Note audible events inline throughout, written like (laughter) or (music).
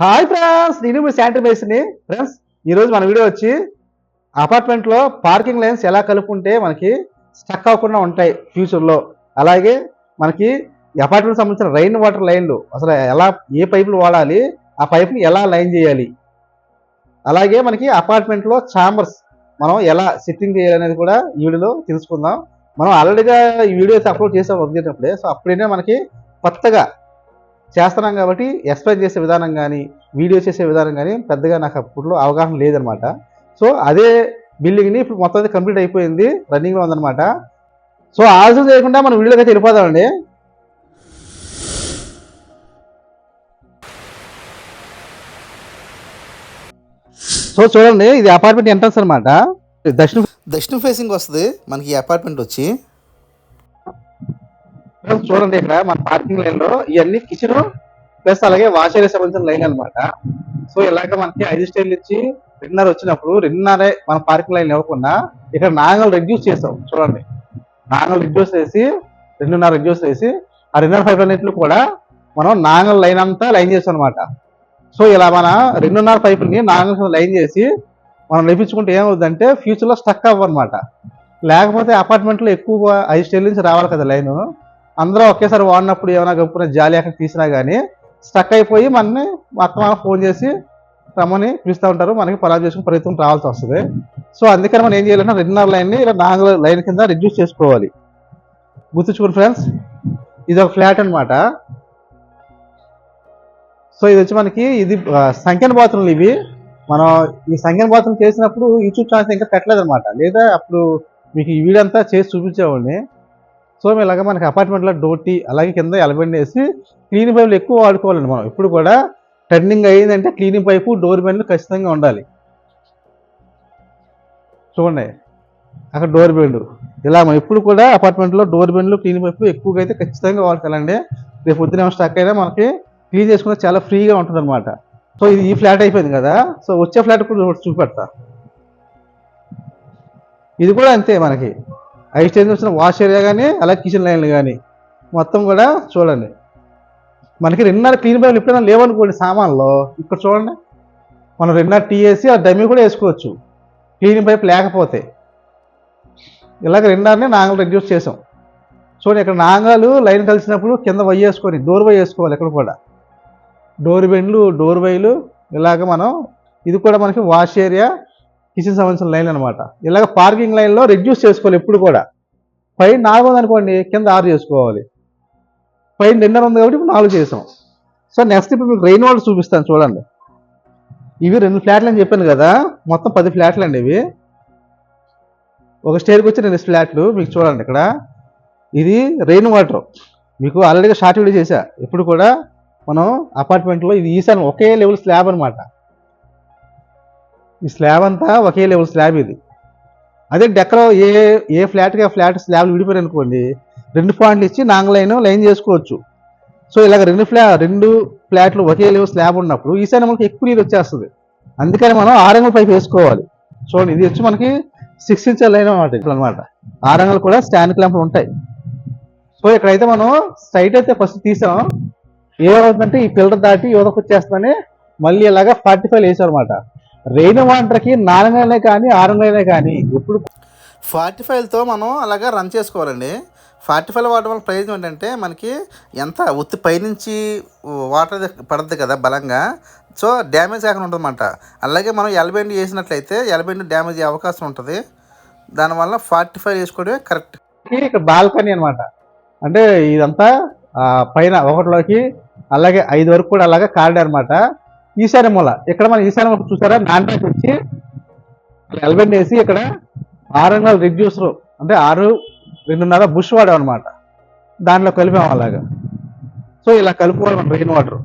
Hi friends నేను మీ Santner మేస్ని friends ఈరోజు మన వీడియో వచ్చి అపార్ట్మెంట్లో పార్కింగ్ లైన్స్ ఎలా కలుపుకుంటే మనకి స్టక్ అవ్వకుండా ఉంటాయి ఫ్యూచర్లో అలాగే మనకి అపార్ట్మెంట్ సంబంధించిన రైన్ వాటర్ లైన్లు అసలు ఎలా ఏ పైపులు వాడాలి ఆ పైప్ని ఎలా లైన్ చేయాలి. అలాగే మనకి అపార్ట్మెంట్లో ఛాంబర్స్ మనం ఎలా సెట్టింగ్ చేయాలి అనేది కూడా ఈ వీడియోలో తెలుసుకుందాం. మనం ఆల్రెడీగా ఈ వీడియోస్ అప్లోడ్ చేసాం వదిలేటప్పుడే సో అప్పుడైనా మనకి కొత్తగా చేస్తున్నాం కాబట్టి ఎక్స్ప్లెయిన్ చేసే విధానం కానీ వీడియో చేసే విధానం కానీ పెద్దగా నాకు అప్పట్లో అవగాహన లేదనమాట. సో అదే బిల్డింగ్ని ఇప్పుడు మొత్తం అయితే కంప్లీట్ అయిపోయింది రన్నింగ్లో ఉందన్నమాట సో ఆలోచన చేయకుండా మనం వీడియోకి అయితే వెళ్ళిపోదామండి. సో చూడండి ఇది అపార్ట్మెంట్ ఎంట్రన్స్ అనమాట. దక్షిణ దక్షిణ ఫేసింగ్ వస్తుంది మనకి ఈ అపార్ట్మెంట్ వచ్చి. చూడండి ఇక్కడ మన పార్కింగ్ లైన్లో ఇవన్నీ కిచెన్ ప్లస్ అలాగే వాష్ సంబంధించిన లైన్ అన్నమాట. సో ఇలాగ మనకి ఐదు స్టైల్ ఇచ్చి రెండున్నర వచ్చినప్పుడు రెండున్నరే మన పార్కింగ్ లైన్ ఇవ్వకుండా ఇక్కడ నాంగల్ రెడ్యూస్ చేసాం. చూడండి. నాంగల్ రెడ్యూస్ చేసి రెండున్నర రెడ్యూస్ చేసి ఆ రెండున్నర ఫైవ్ అన్నింటిలో కూడా మనం నాంగల్ లైన్ అంతా లైన్ చేసాం అనమాట సో ఇలా మన రెండున్నర పైపుల్ని నాగల్ లైన్ చేసి మనం లేపించుకుంటే ఏమవుతుందంటే ఫ్యూచర్లో స్టక్ అవ్వనమాట లేకపోతే అపార్ట్మెంట్లో ఎక్కువ ఐదు స్టైల్ నుంచి రావాలి కదా లైన్ అందరూ ఒకేసారి వాడినప్పుడు ఏమైనా గప్పున జాలి అక్కడ తీసినా కానీ స్టక్ అయిపోయి మనని మొత్తం ఫోన్ చేసి రమ్మని పిలుస్తూ ఉంటారు. మనకి పలావ్ చేసుకుని ప్రయత్నం రావాల్సి వస్తుంది. సో అందుకని మనం ఏం చేయాలంటే రెండున్నర లైన్ని ఇలా నాలుగు లైన్ కింద రిడ్యూస్ చేసుకోవాలి. గుర్తుంచుకోండి ఫ్రెండ్స్ ఇది ఒక ఫ్లాట్ అనమాట సో ఇది వచ్చి మనకి ఇది సంఖ్యన బాత్రూమ్లు ఇవి. మనం ఈ సంఖ్యన బాత్రూమ్ చేసినప్పుడు యూట్యూబ్ ఛానల్స్ ఇంకా పెట్టలేదు అనమాట లేదా అప్పుడు మీకు ఈ వీడియో అంతా చేసి చూపించేవాడిని. సో ఇలాగ మనకి అపార్ట్మెంట్లో డోటి అలాగే కింద ఎలబెండ్ వేసి క్లీనింగ్ పైపులు ఎక్కువ వాడుకోవాలండి మనం. ఇప్పుడు కూడా టర్నింగ్ అయ్యిందంటే క్లీనింగ్ పైపు డోర్ బెండ్లు ఖచ్చితంగా ఉండాలి. చూడండి అక్కడ డోర్ బెండ్ ఇలా మనం ఇప్పుడు కూడా అపార్ట్మెంట్లో డోర్ బెండ్లు క్లీనింగ్ పైపు ఎక్కువగా అయితే ఖచ్చితంగా వాడుకోవాలండి. రేపు పొద్దున స్టాక్ అయినా మనకి క్లీన్ చేసుకుంటే చాలా ఫ్రీగా ఉంటుంది అనమాట సో ఇది ఈ ఫ్లాట్ అయిపోయింది కదా. సో వచ్చే ఫ్లాట్ కూడా చూపెడతా ఇది కూడా అంతే మనకి. ఐదు వచ్చిన వాష్ ఏరియా కానీ అలాగే కిచెన్ లైన్లు కానీ మొత్తం కూడా చూడండి. మనకి రెండున్నర క్లీన్ పైపులు ఎప్పుడైనా లేవనుకోండి సామాన్లో ఇక్కడ చూడండి. మనం రెండున్నర టీ వేసి ఆ డమ్మీ కూడా వేసుకోవచ్చు. క్లీనింగ్ పైప్ లేకపోతే. ఇలాగ రెండున్నరనే నాంగలు రెడ్యూస్ చేసాం. చూడండి ఇక్కడ నాంగాలు లైన్ కలిసినప్పుడు కింద వయ్యేసుకొని డోర్ వై వేసుకోవాలి ఇక్కడ కూడా. డోర్ బెండ్లు డోర్ వైలు ఇలాగ మనం ఇది కూడా మనకి వాష్ ఏరియా కిచెన్ సంబంధించిన లైన్ అనమాట ఇలాగ పార్కింగ్ లైన్లో రెడ్యూస్ చేసుకోవాలి ఎప్పుడు కూడా. పైన నాలుగు ఉంది అనుకోండి కింద ఆరు చేసుకోవాలి. పైన రెండున్నర ఉంది కాబట్టి ఇప్పుడు నాలుగు చేసాం. సో నెక్స్ట్ ఇప్పుడు మీకు రెయిన్ వాటర్ చూపిస్తాను చూడండి. ఇవి రెండు ఫ్లాట్లు అని చెప్పాను కదా మొత్తం పది ఫ్లాట్లు అండి ఇవి. ఒక స్టేర్కి వచ్చి రెండు ఫ్లాట్లు మీకు చూడండి ఇక్కడ. ఇది రెయిన్ వాటర్ మీకు ఆల్రెడీగా షార్ట్ వీడియో చేశా. ఇప్పుడు కూడా మనం అపార్ట్మెంట్లో ఇది ఈసారి ఒకే లెవెల్ స్లాబ్ అనమాట ఈ స్లాబ్ అంతా ఒకే లెవెల్ స్లాబ్ ఇది. అదే డెక్కలో ఏ ఏ ఫ్లాట్కి ఆ ఫ్లాట్ స్లాబ్లు విడిపోయారు అనుకోండి రెండు పాయింట్లు ఇచ్చి నాంగ్ లైన్ లైన్ చేసుకోవచ్చు. సో ఇలాగ రెండు ఫ్లా రెండు ఫ్లాట్లు ఒకే లెవెల్ స్లాబ్ ఉన్నప్పుడు ఈసారి మనకి ఎక్కువ నీరు వచ్చేస్తుంది. అందుకని మనం ఆరంగల్ పైపు వేసుకోవాలి. చూడండి ఇది వచ్చి మనకి సిక్స్ ఇంచ్ లైన్ అనమాట ఇప్పుడు అనమాట ఆరంగల్ కూడా స్టాండ్ క్లాంపులు ఉంటాయి. సో ఇక్కడైతే మనం సైట్ అయితే ఫస్ట్ తీసాం. ఏమవుతుందంటే ఈ పిల్లర్ దాటి యువతకు వచ్చేస్తామని మళ్ళీ ఇలాగా ఫార్టీ ఫైవ్ వేసాం అనమాట రెయిన్ వాటర్కి నాలుగైనా కానీ ఆరుగైనా కానీ ఎప్పుడు ఫార్టీ ఫైవ్తో మనం అలాగా రన్ చేసుకోవాలండి. ఫార్టీ ఫైవ్ వాడడం వల్ల ప్రయోజనం ఏంటంటే మనకి ఎంత ఒత్తి పైనుంచి వాటర్ పడుతుంది కదా బలంగా సో డ్యామేజ్ కాకుండా ఉంటుందన్నమాట. అలాగే మనం ఎల్బెండ్ వేసినట్లయితే ఎల్బెండ్ డ్యామేజ్ అయ్యే అవకాశం ఉంటుంది. దానివల్ల ఫార్టీ ఫైవ్ వేసుకోవడమే కరెక్ట్. ఇక్కడ బాల్కనీ అన్నమాట. అంటే ఇదంతా పైన ఒకటిలోకి అలాగే ఐదు వరకు కూడా అలాగే కారిడార్ అనమాట ఈశాన్య మూల. ఇక్కడ మన ఈశాన్య మూల చూసారా? నాన్ వచ్చి ఎల్బెండ్ వేసి ఇక్కడ ఆరు వందల రిడ్యూసర్ అంటే ఆరు రెండున్నర బుష్ వాడాం అనమాట దాంట్లో కలిపాం అలాగా. సో ఇలా కలుపుకోవాలి మనం రెయిన్ వాటర్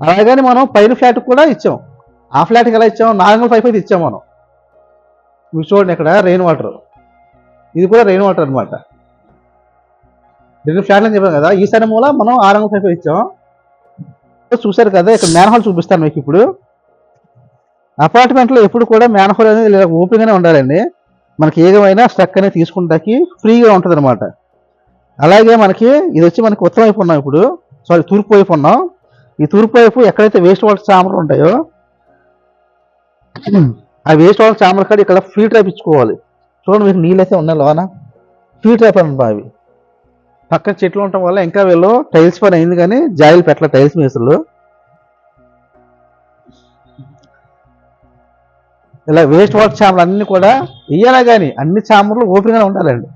అలాగని మనం పైన ఫ్లాట్ కూడా ఇచ్చాం. ఆ ఫ్లాట్కి ఎలా ఇచ్చాం? నాలుగు పైపు పైప్ అయితే ఇచ్చాం మనం. మీరు చూడండి ఇక్కడ రెయిన్ వాటర్ ఇది కూడా రెయిన్ వాటర్ అనమాట రెండు ఫ్లాట్లు అని చెప్పాం కదా. ఈసారి మూల మనం ఆరు వందల పైపు ఇచ్చాం. చూసారు కదా ఇక్కడ మ్యాన్హోల్ చూపిస్తాను మీకు ఇప్పుడు. అపార్ట్మెంట్లో ఎప్పుడు కూడా మ్యాన్హోల్ అనేది ఇలా ఓపెన్గానే ఉండాలండి. మనకి ఏమైనా స్ట్రక్ అనేది తీసుకుంటాకి ఫ్రీగా ఉంటుంది అనమాట అలాగే మనకి ఇది వచ్చి మనకి ఉత్తరం వైపు ఉన్నాం ఇప్పుడు. సారీ తూర్పు వైపు ఉన్నాం. ఈ తూర్పు వైపు ఎక్కడైతే వేస్ట్ వాటర్ చామలు ఉంటాయో ఆ వేస్ట్ వాటర్ చామర్ కాడ ఇక్కడ ఫ్రీ ట్రాప్ ఇచ్చుకోవాలి. చూడండి మీకు నీళ్ళు అయితే ఉన్నాయి లోన? ఫిల్టర్ అయిపోయిన అవి. పక్కన చెట్లు ఉండటం వల్ల ఇంకా వీళ్ళు టైల్స్ పని అయింది కానీ జాయిల్ పెట్టలే టైల్స్ మేసులు ఇలా వేస్ట్ వాటర్ చామలు అన్ని కూడా ఇయ్యాలా కానీ అన్ని చామర్లు ఓపెన్గా ఉండాలండి.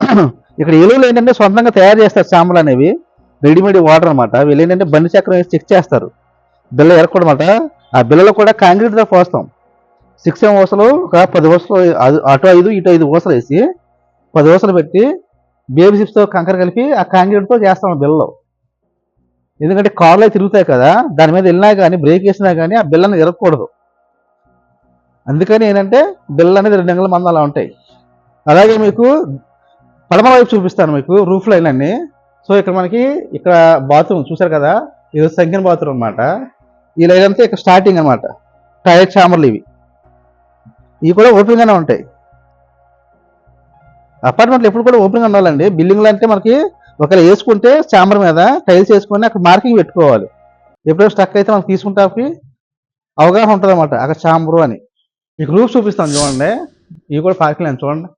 (clears throat) ఇక్కడ ఎలువులు ఏంటంటే సొంతంగా తయారు చేస్తారు చామలు అనేవి. రెడీమేడ్ వాటర్ అనమాట వీళ్ళు ఏంటంటే బండి చక్రం వేసి చెక్ చేస్తారు. బిల్ల ఎరకూడమాట ఆ బిల్లలో కూడా కాంక్రీట్తో పోస్తాం. సిక్స్ ఎం ఊసలు ఒక పది ఊసలు అటు ఐదు ఇటు ఐదు ఊసలు వేసి పది ఊసలు పెట్టి బేబీ చిప్స్తో కంకర కలిపి ఆ కాంక్రీట్తో చేస్తాం ఆ బిల్లలో ఎందుకంటే కార్లు అయితే తిరుగుతాయి కదా దాని మీద వెళ్ళినా కానీ బ్రేక్ వేసినా కానీ ఆ బిల్లని ఇరగకూడదు అందుకని ఏంటంటే బిల్ల అనేది రెండు అంగుల మంది అలా ఉంటాయి. అలాగే మీకు పడమ వైపు చూపిస్తాను మీకు రూఫ్ లైన్ అన్ని. సో ఇక్కడ మనకి ఇక్కడ బాత్రూమ్ చూసారు కదా ఇది సంఖ్యన బాత్రూమ్ అన్నమాట. ఈ లైన్ అంతా ఇక్కడ స్టార్టింగ్ అన్నమాట. టైర్ చామర్లు ఇవి. ఇవి కూడా ఓపెన్గానే ఉంటాయి. అపార్ట్మెంట్లు ఎప్పుడు కూడా ఓపెన్గా ఉండాలండి. బిల్డింగ్లు అంటే మనకి ఒకవేళ వేసుకుంటే చాంబర్ మీద టైల్స్ వేసుకొని అక్కడ మార్కింగ్ పెట్టుకోవాలి. ఎప్పుడైనా స్టక్ అయితే మనం తీసుకుంటాకి అవగాహన ఉంటుంది అనమాట అక్కడ చాంబరు అని. మీకు రూఫ్ చూపిస్తాను చూడండి. ఇవి కూడా పార్కింగ్ అని చూడండి.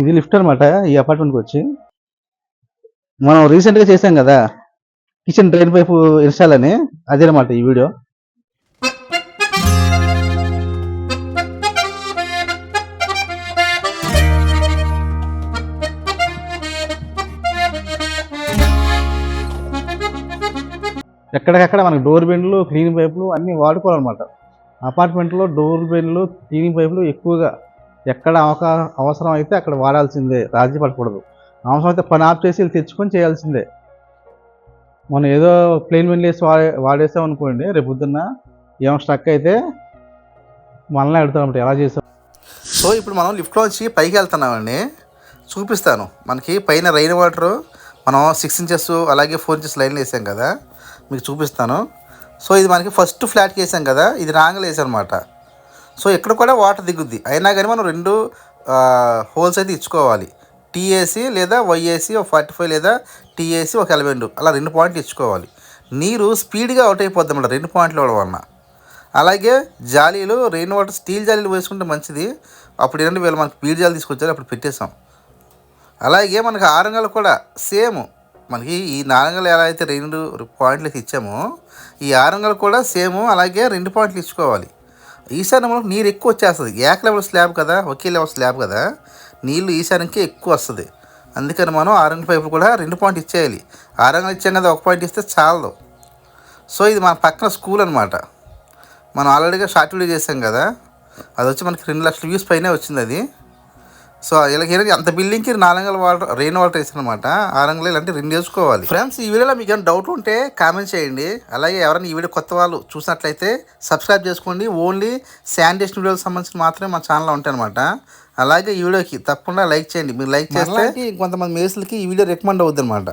ఇది లిఫ్ట్ అనమాట ఈ అపార్ట్మెంట్కి వచ్చి. మనం రీసెంట్గా చేసాం కదా కిచెన్ డ్రైన్ పైపు ఇన్స్టాల్ అని అదేనమాట ఈ వీడియో ఎక్కడికక్కడ మనకి డోర్ బెండ్లు క్లీనింగ్ పైపులు అన్నీ వాడుకోవాలన్నమాట. అపార్ట్మెంట్లో డోర్ బెండ్లు క్లీనింగ్ పైపులు ఎక్కువగా ఎక్కడ అవకా అవసరం అయితే అక్కడ వాడాల్సిందే రాజీ పడకూడదు. అవసరం అయితే పని ఆఫ్ చేసి వీళ్ళు తెచ్చుకొని చేయాల్సిందే. మనం ఏదో ప్లెయిన్ బెండ్లు వేసి వాడే వాడేసాం అనుకోండి రేపు పొద్దున్న ఏమో స్ట్రక్ అయితే మనల్ని అడుగుతాం ఎలా చేసాం సో ఇప్పుడు మనం లిఫ్ట్లోంచి పైకి వెళ్తున్నామండి చూపిస్తాను. మనకి పైన రైన్ వాటర్ మనం సిక్స్ ఇంచెస్ అలాగే ఫోర్ ఇంచెస్ లైన్లు వేసాం కదా మీకు చూపిస్తాను. సో ఇది మనకి ఫస్ట్ ఫ్లాట్కి వేసాం కదా ఇది రాంగ్లు అనమాట సో ఇక్కడ కూడా వాటర్ దిగుద్ది. అయినా కానీ మనం రెండు హోల్స్ అయితే ఇచ్చుకోవాలి. టీఏసీ లేదా వైఏసీ ఒక ఫార్టీ ఫైవ్ లేదా టీఏసీ ఒక ఎలవెండు అలా రెండు పాయింట్లు ఇచ్చుకోవాలి. నీరు స్పీడ్గా అవుట్ అయిపోద్ది అన్నమాట రెండు పాయింట్లు ఇవ్వడం వలన. అలాగే జాలీలు రెయిన్ వాటర్ స్టీల్ జాలీలు వేసుకుంటే మంచిది. అప్పుడు ఏంటంటే వీళ్ళు మనకి పీడి జాలి తీసుకొచ్చారు అప్పుడు పెట్టేసాం అలాగే మనకి ఆరంగలు కూడా సేమ్. మనకి ఈ నారంగలు ఎలా అయితే రెండు పాయింట్లకి ఇచ్చామో ఈ ఆరంగలు కూడా సేమ్. అలాగే రెండు పాయింట్లు ఇచ్చుకోవాలి. ఈశాన్యంలో నీరు ఎక్కువ వచ్చేస్తుంది. ఏక లెవెల్ స్లాబ్ కదా ఒకే లెవెల్ స్లాబ్ కదా. నీళ్ళు ఈశాన్యంకి ఎక్కువ వస్తుంది. అందుకని మనం ఆరంగ పైపు కూడా రెండు పాయింట్ ఇచ్చేయాలి. ఆరంగలు ఇచ్చాం కదా ఒక పాయింట్ ఇస్తే చాలదు. సో ఇది మన పక్కన స్కూల్ అనమాట మనం ఆల్రెడీగా షార్ట్ వీడియో చేసాం కదా. అది వచ్చి మనకి రెండు లక్షల వ్యూస్ పైనే వచ్చింది అది. సో ఇలాగ ఏంటంటే అంత బిల్డింగ్కి నాలుగు వాటర్ రెయిన్ వాటర్ వేసాను అనమాట ఆరంగులు ఇలాంటి రెండు వేసుకోవాలి. ఫ్రెండ్స్ ఈ వీడియోలో మీకు ఏమైనా డౌట్ ఉంటే కామెంట్ చేయండి. అలాగే ఎవరైనా ఈ వీడియో కొత్త వాళ్ళు చూసినట్లయితే సబ్స్క్రైబ్ చేసుకోండి. ఓన్లీ శానిటేషన్ వీడియోకి సంబంధించి మాత్రమే మా ఛానల్లో ఉంటాయి అనమాట అలాగే ఈ వీడియోకి తప్పకుండా లైక్ చేయండి. మీరు లైక్ చేస్తే కొంతమంది మేసులకి ఈ వీడియో రికమెండ్ అవుద్ది అనమాట